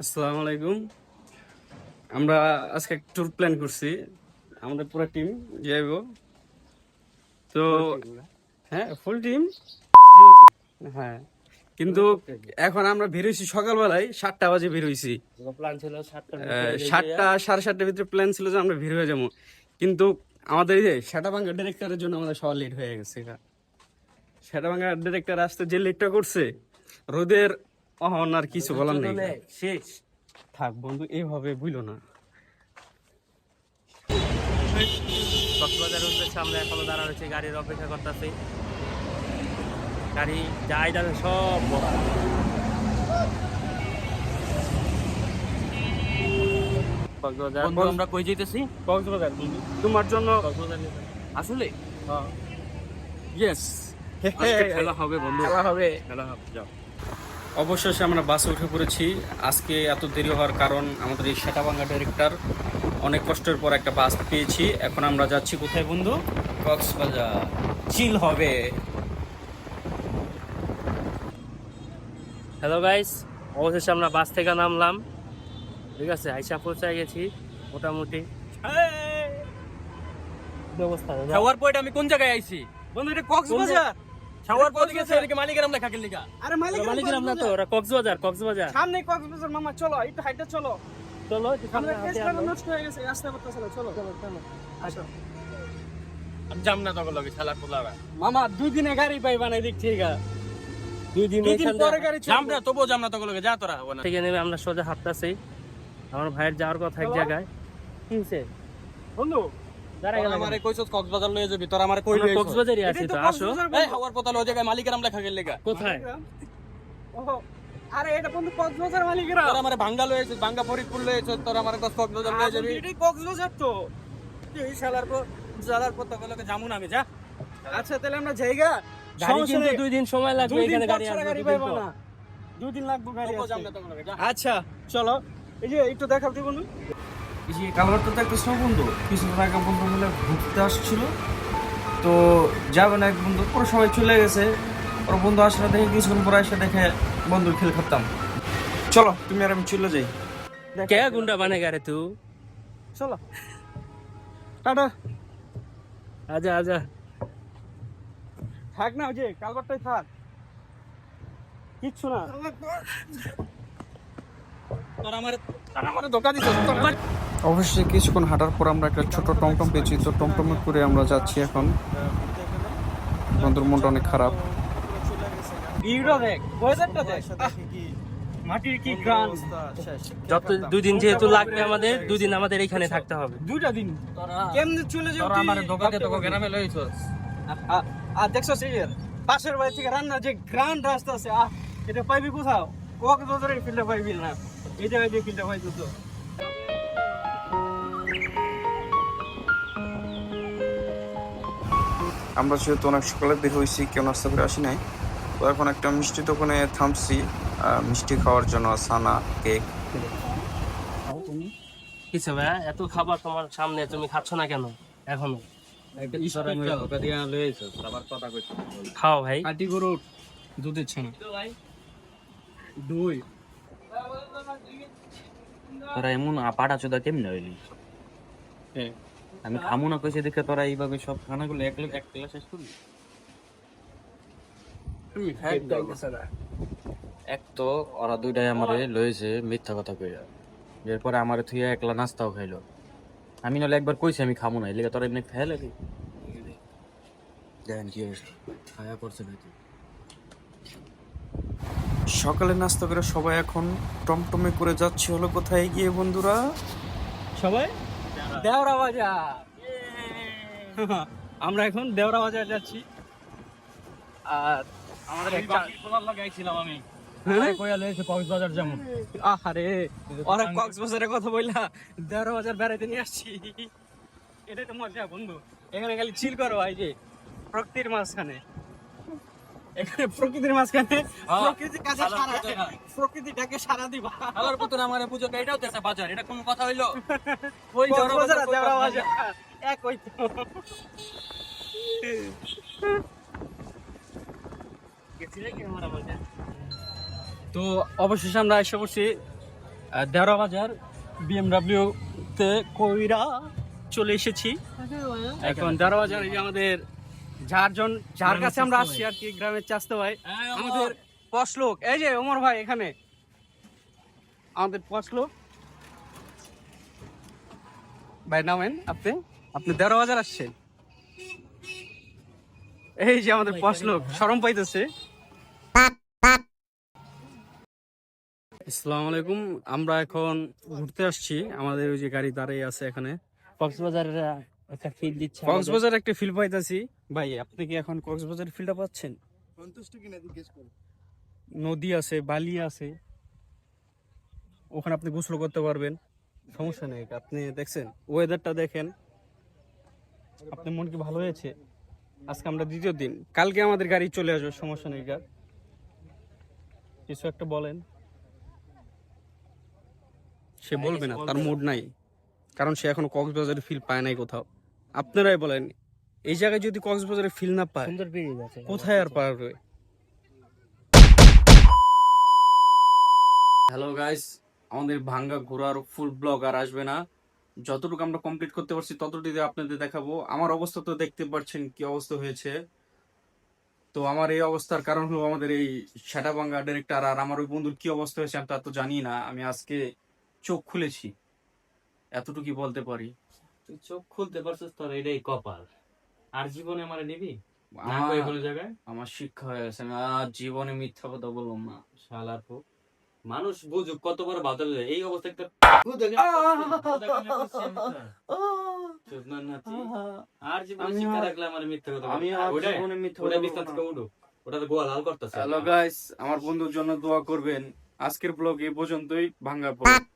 আসসালামু আলাইকুম। আমরা আজকে ট্যুর প্ল্যান করছি আমাদের পুরো টিম যাইব তো হ্যাঁ ফুল টিম হ্যাঁ কিন্তু এখন আমরা বেরোইছি সকালবেলায় সাতটা বাজে বেরোইছি প্ল্যান ছিল সাতটা সাড়ে সাতটার ভিতরে প্ল্যান ছিল যে আমরা বের হয়ে যাব। কিন্তু আমাদের এই যে সেটাভাঙ্গা ডিরেক্টরের জন্য আমাদের সবার লেট হয়ে গেছে সেটাভাঙ্গা ডিরেক্টর আসতে যে লেটটা করছে রোদের আর কিছু বলার নেই। শেষ। থাক বন্ধু এইভাবে বুঝলো না। উদ্দেশ্যে আমরা এখনও দাঁড়া রয়েছি গাড়ির অপেক্ষা করতেছি। গাড়ি যাই যাবে সব কক্সবাজার। আমরা কই কক্সবাজার তোমার জন্য আসলে? ইয়েস খেলা হবে বন্ধু। খেলা হবে। খেলা হবে যাও। অবশেষে আমরা বাসে উঠে পড়েছি। আজকে এত দেরি হওয়ার কারণ আমাদের এই সেটাবাঙ্গা ডাইরেক্টর অনেক কষ্টের পর একটা বাস পেয়েছি। এখন আমরা যাচ্ছি কোথায় বন্ধু? কক্সবাজার। চিল হবে। হ্যালো গাইস অবশেষে আমরা বাস থেকে নামলাম। ঠিক আছে আইসা পৌঁছায় গেছি মোটামুটি। অবস্থা দাদা? খাওয়ার পর আমি কোন জায়গায় আইছি? বন্ধু এটা কক্সবাজার? খাওয়ার পর গেছে। এদিকে মালিকের আমরা খাকির লিগা। আরে মালিক মালিকের নাম তো ওরা কক্সবাজার কক্সবাজার। সামনে কক্সবাজার মামা চলো একটু হাইটে চলো। চলো আমরা হাঁটি নষ্ট হয়ে গেছে রাস্তা করতে চলো চলো চলো চলো আসো। আমি না তখন লগে খেলার পোলারা মামা দুই দিনে গাড়ি পাইবা না দেখছি গা দুই দিন দুই দিন এখান পরে গাড়ি তবুও যাম তখন লগে যা তোরা হবে না। থেকে নেমে আমরা সোজা হাঁটতেছি। আমার ভাইয়ের যাওয়ার কথা এক জায়গায়। কি হইছে? বন্ধু আমারে কইছস কক্সবাজার লয়ে যাবি তোরা আমারে কই আমরা লইছস কক্সবাজারই আছি তো তো আসো। এই বন্ধু। খাওয়ার পর ওই মালিকের আমরা খাকির লিগা। কোথায়? ওহো, আরে এটা বন্ধু কক্সবাজার মালিকেরা। তোরা আমারে ভাঙ্গা লয়েছিস ভাঙ্গা ফরিদপুর লয়েছিস তোরা আমারে কক্সবাজার লয়ে যাবি। এটাই কক্সবাজার তো। এই শালার পর জালার পর তখন লগে না আমি যা। আচ্ছা তাহলে আমরা জায়গা গাড়ি কিন্তু দুই দিন সময় লাগবে দুই দিন এখানে গাড়ি আসবে গাড়ি দুদিন না। দুই দিন লাগবে গাড়ি আচ্ছা চলো। এই যে একটু দেখাও বন্ধু। এই যে কালভারটা একটা বন্ধু কিছুদিন আগে বন্ধু মিলে ঘুরতে আসছিল। তো যাবে না এক বন্ধু পরে সবাই চলে গেছে। ওর বন্ধু আসে না দেখে কিছুক্ষণ পরে এসে দেখে বন্ধুর খেল খাতাম চলো তুমি আর আমি চলে যাই। কে গুন্ডা বানে গারে তু? চলো। টাটা। আজা আজা। থাক না ওই যে কালবারটাই থাক। কিচ্ছু না। তোরা আমারে তোরা আমারে ধোকা তোরা অবশ্যই কিছুক্ষণ হাঁটার পর আমরা একটা ছোট টমটম পেয়েছি। তো টমটমে করে আমরা যাচ্ছি এখন। বন্ধুর মনটা অনেক খারাপ। যত দুই দিন যেহেতু লাগবে আমাদের দুই দিন আমাদের এখানে থাকতে হবে। দুইটা দিন। তোরা কেমনে চলে যাও তোরা আমারে ধোকা দিয়ে গ্রামে লইছস আর পাশের বাড়ি থেকে রান্না যে গ্রান্ড রাস্তা আছে আহ এটা পাইবি কোথাও? কক্সবাজারের ফিল্ডে পাইবি না। এই জায়গায় যে ফিল্ডে তো। আমরা যেহেতু অনেক সকালে বের হয়েছি কেউ নাস্তা করে আসি নাই। তো এখন একটা মিষ্টি দোকানে থামছি মিষ্টি খাওয়ার জন্য সানা কেক। কিছু ভাই এত খাবার তোমার সামনে তুমি খাচ্ছ না কেন এখনও? খাও ভাই। কাটি গরু দুধের ছানা দই। তোরা এমন আপাটা চোদা কেমনে হইলি? আমি খামু না কইছে দেখে তোরা এইভাবে সব খানাগুলো এক এক ক্লাস শেষ করলি এক তো ওরা দুইটাই আমারে লয়েছে মিথ্যা কথা কইরা। এরপরে আমার থুইয়া একলা নাস্তাও খাইলো। আমি নাহলে একবার কইছি আমি খামু না এলিগা তোরা এমনি ফেলে দি। দেখেন কি হয়েছে খায়া করছে নাকি? সকালে নাস্তা করে সবাই এখন টমটমে করে যাচ্ছি হলো কোথায় গিয়ে বন্ধুরা? সবাই? দেওরা বাজার আমরা এখন দেওরা বাজার যাচ্ছি। আর আমাদের একটা আমি। হ্যাঁ? আহারে কক্সবাজারের কথা বললা বাজার বেড়াইতে নিয়ে আসছি। এটাই তো মজা বন্ধু। এখানে খালি চিল করো এই যে প্রকৃতির মাঝখানে। এখানে প্রকৃতির মাঝখানে প্রকৃতির কাছে সারা প্রকৃতিটাকে সারা দিবা। আমারে পুজো এটাও তো বাজার এটা কোন কথা হইল? ওই দেওরা বাজার এক ওই তো অবশেষে আমরা এসে পড়ছি দেওরা বাজার বিএমডাব্লিউ তে কইরা চলে এসেছি। এখন দেওরা বাজার এই আমাদের যার জন যার কাছে আমরা আসছি আর কি গ্রামের চাস্তে ভাই। আমাদের পশ লোক। এই যে ওমর ভাই এখানে। আমাদের পশ লোক। ভাই নামেন আপনি। আপনি দেড় বাজার আসছেন। এই যে আমাদের পশ লোক সরম পাইতেছে। আসসালামু আলাইকুম। আমরা এখন ঘুরতে আসছি। আমাদের ওই যে গাড়ি দাঁড়িয়ে আছে এখানে। কক্সবাজারের একটা ফিল দিচ্ছে কক্সবাজার একটা ফিল পাইতাছি। ভাই আপনি কি এখন কক্সবাজার ফিলটা পাচ্ছেন? নদী আছে বালি আছে। ওখানে আপনি গোসল করতে পারবেন। সমস্যা নেই আপনি দেখছেন ওয়েদারটা দেখেন। আপনার মন কি ভালো হয়েছে? আজকে আমরা দ্বিতীয় দিন। কালকে আমাদের গাড়ি চলে আসবে সমস্যা নেই গা কিছু একটা বলেন। সে বলবে না তার মুড নাই। কারণ সে এখন কক্সবাজারে ফিল পায় নাই কোথাও। আপনারাই বলেন এই জায়গায় যদি কক্সবাজারে ফিল না পায় সুন্দর ব্রিজ আছে কোথায় আর পারবে হ্যালো গাইস আমাদের ভাঙ্গা ঘোরার ফুল ব্লগ আর আসবে না। যতটুকু আমরা কমপ্লিট করতে পারছি ততটুকু আপনাদের দেখাবো। আমার অবস্থা তো দেখতে পাচ্ছেন কি অবস্থা হয়েছে। তো আমার এই অবস্থার কারণ হলো আমাদের এই সেটা ভাঙ্গা ডিরেক্টর আর আমার ওই বন্ধুর কি অবস্থা হয়েছে আমি তা তো জানি না। আমি আজকে চোখ খুলেছি এতটুকুই বলতে পারি। তুই চোখ খুলতে পারছিস তোর এটাই কপাল। আর জীবনে আমার নিবি? না আমার- কই কোনো জায়গায়? আমার শিক্ষা হয়ে গেছে আমি আর জীবনে মিথ্যা কথা বললাম না। শালার পো মানুষ বুঝুক কত বড় বাদল এই। আর জীবনে শিক্ষা রাখলে আমার মিথ্যা কথা আমি? জীবনে মিথ্যা ওটা থেকে তো গোয়া লাল করতেছে। হ্যালো গাইস আমার বন্ধুর জন্য দোয়া করবেন। আজকের ব্লগ এই পর্যন্তই ভাঙ্গা পড়ে